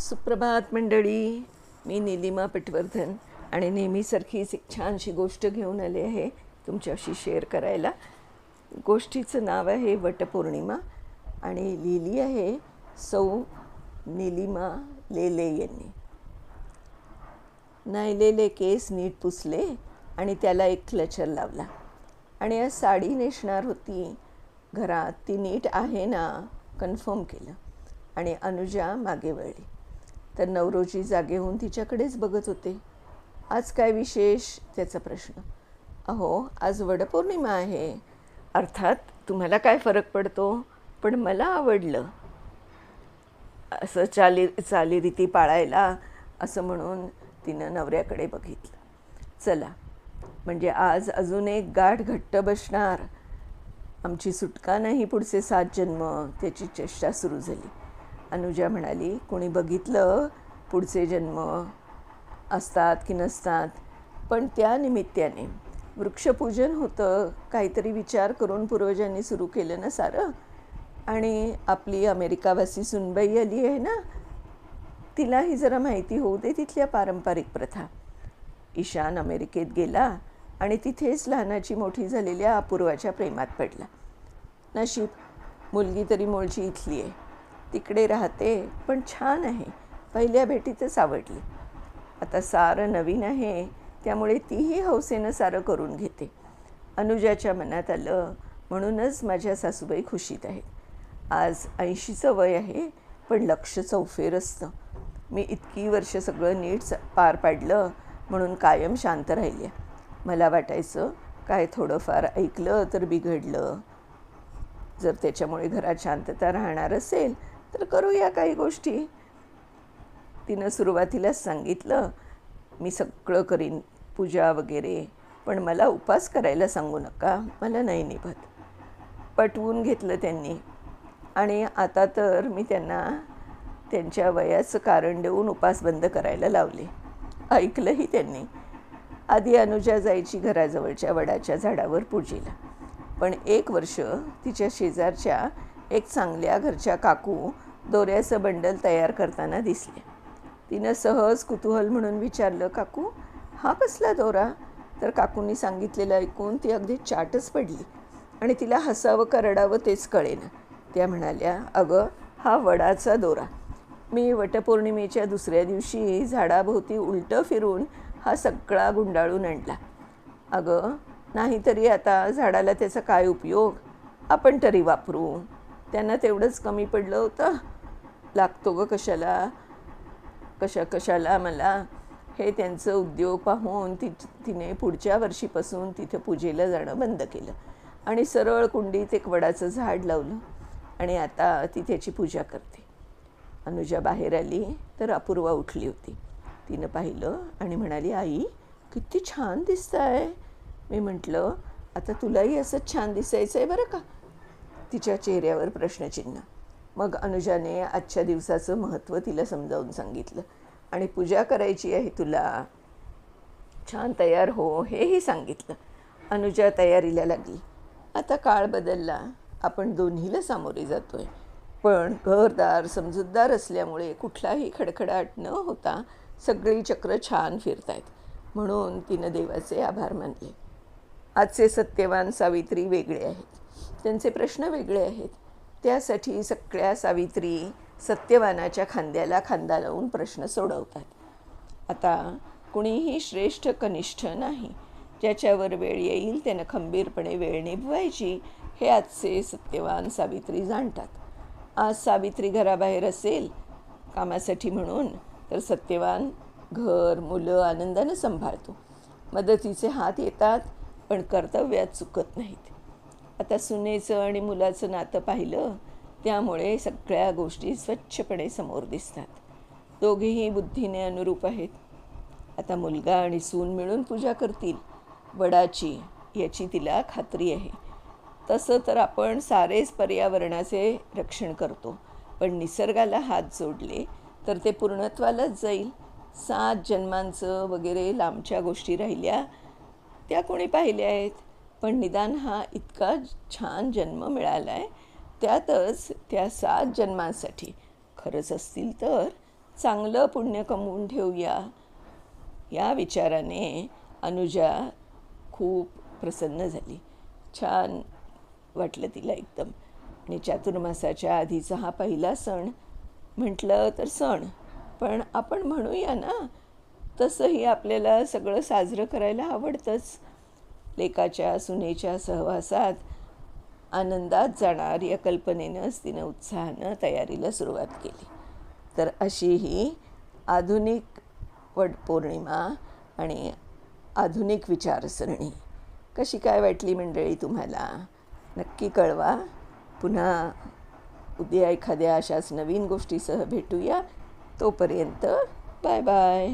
सुप्रभात मंडळी. मी निलिमा पटवर्धन आणि नेहमीसारखीच एक छानशी गोष्ट घेऊन आले आहे तुमच्याशी शेअर करायला. गोष्टीचं नाव आहे वटपौर्णिमा आणि लिहिली आहे सौ निलिमा लेले यांनी. नायलेले केस नीट पुसले आणि त्याला एक क्लचर लावला. आणि आज साडी नेसणार होती. घरात ती नीट आहे ना? कन्फर्म केलं आणि अनुजा मागे वळली. तर नवरोजी जागे होऊन तिच्याकडेच बघत होते. आज काय विशेष? त्याचा प्रश्न. अहो आज वडपौर्णिमा आहे. अर्थात तुम्हाला काय फरक पडतो? पण मला आवडलं. असं चाली चालीरीती पाळायला असं म्हणून तिनं नवऱ्याकडे बघितलं. चला म्हणजे आज अजून एक गाठ घट्ट बसणार. आमची सुटका नाही पुढचे सात जन्म. त्याची चेष्टा सुरू झाली. अनुजा म्हणाली कोणी बघितलं पुढचे जन्म? असतात की नसतात? पण त्या निमित्ताने वृक्षपूजन होतं काहीतरी विचार करून पूर्वजांनी सुरू केलं ना सारं? आणि आपली अमेरिकावासी सुनबाई आली आहे ना तिलाही जरा माहिती होऊ दे तिथल्या पारंपरिक प्रथा. ईशान अमेरिकेत गेला आणि तिथेच लहानाची मोठी झालेल्या अपूर्वाच्या प्रेमात पडला. नशीब मुलगी तरी मूळची इथली आहे. तिकडे राहते पण छान आहे. पहिल्या भेटीतच आवडली. आता सारं नवीन आहे त्यामुळे तीही हौसेनं सारं करून घेते. अनुजाच्या मनात आलं म्हणूनच माझ्या सासूबाई खुशीत आहेत. आज ऐंशीचं वय आहे पण लक्ष चौफेर असतं. मी इतकी वर्ष सगळं नीट पार पाडलं म्हणून कायम शांत राहिल्या मला वाटायचं काय थोडंफार ऐकलं तर बिघडलं. जर त्याच्यामुळे घरात शांतता राहणार असेल तर करूया काही गोष्टी. तिनं सुरुवातीलाच सांगितलं मी सगळं करीन पूजा वगैरे पण मला उपास करायला सांगू नका मला नाही निभत. पटवून घेतलं त्यांनी. आणि आता तर मी त्यांना त्यांच्या वयाचं कारण देऊन उपास बंद करायला लावले. ऐकलंही त्यांनी. आधी अनुजा जायची घराजवळच्या वडाच्या झाडावर पूजेला. पण एक वर्ष तिच्या शेजारच्या एक चांगल्या घरच्या काकू दोऱ्याचं बंडल तयार करताना दिसले. तिनं सहज कुतूहल म्हणून विचारलं काकू हा कसला दोरा? तर काकूंनी सांगितलेलं ऐकून ती अगदी चाटच पडली आणि तिला हसावं का रडावं तेच कळेना. त्या म्हणाल्या अगं हा वडाचा दोरा. मी वटपौर्णिमेच्या दुसऱ्या दिवशी झाडाभोवती उलटं फिरून हा सगळा गुंडाळून आणला. अगं नाहीतरी आता झाडाला त्याचा काय उपयोग? आपण तरी वापरू. त्यांना तेवढंच कमी पडलं होतं. लागतो ग कशाला? कशा कशाला मला? हे त्यांचं उद्योग पाहून ति तिने पुढच्या वर्षीपासून तिथं पूजेला जाणं बंद केलं. आणि सरळ कुंडीत एक वडाचं झाड लावलं आणि आता ती त्याची पूजा करते. अनुजा बाहेर आली तर अपूर्वा उठली होती. तिनं पाहिलं आणि म्हणाली आई किती छान दिसत आहे मी म्हटलं आता तुलाही असंच छान दिसायचं आहे बरं का? तिच्या चेहऱ्यावर प्रश्नचिन्ह. मग अनुजाने आजच्या दिवसाचं महत्त्व तिला समजावून सांगितलं. आणि पूजा करायची आहे तुला. छान तयार हो हेही सांगितलं. अनुजा तयारीला लागली. आता काळ बदलला. आपण दोन्हीला सामोरे जातो आहे पण घरदार समजूतदार असल्यामुळे कुठलाही खडखडाट न होता सगळी चक्र छान फिरतायत. म्हणून तिनं देवाचे आभार मानले. आजचे सत्यवान सावित्री वेगळे आहेत. त्यांचे प्रश्न वेगळे आहेत. त्यासाठी सगळ्या सावित्री सत्यवानाच्या खांद्याला खांदा लावून प्रश्न सोडवतात. आता कुणीही श्रेष्ठ कनिष्ठ नाही. ज्याच्यावर वेळ येईल त्यानं खंबीरपणे वेळ निभवायची हे आजचे सत्यवान सावित्री जाणतात. आज सावित्री घराबाहेर असेल कामासाठी म्हणून तर सत्यवान घर मुलं आनंदानं सांभाळतो. मदतीचे हात येतात पण कर्तव्यात चुकत नाहीत. आता सुनेचं आणि मुलाचं नातं पाहिलं त्यामुळे सगळ्या गोष्टी स्वच्छपणे समोर दिसतात. दोघेही बुद्धीने अनुरूप आहेत. आता मुलगा आणि सून मिळून पूजा करतील. वडाची याची तिला खात्री आहे. तसं तर आपण सारेच पर्यावरणाचे रक्षण करतो पण निसर्गाला हात जोडले तर ते पूर्णत्वालाच जाईल. सात जन्मांचं वगैरे लांबच्या गोष्टी राहिल्या त्या कोणी पाहिल्या आहेत? पण निदान हा इतका छान जन्म मिळाला आहे त्यातच त्या सात जन्मांसाठी. खरंच असतील तर चांगलं पुण्य कमवून ठेवूया. या विचाराने अनुजा खूप प्रसन्न झाली. छान वाटलं तिला एकदम. आणि चातुर्मासाच्या आधीचा हा पहिला सण. म्हटलं तर सण पण आपण म्हणूया ना तसंही आपल्याला सगळं साजरं करायला आवडतंच. लेकाच्या सुनेच्या सहवासात आनंदात जाणार या कल्पनेनंच तिनं उत्साहानं तयारीला सुरुवात केली. तर अशी ही आधुनिक वटपौर्णिमा आणि आधुनिक विचारसरणी कशी काय वाटली मंडळी तुम्हाला? नक्की कळवा. पुन्हा उद्या एखाद्या अशाच नवीन गोष्टीसह भेटूया. तोपर्यंत बाय बाय.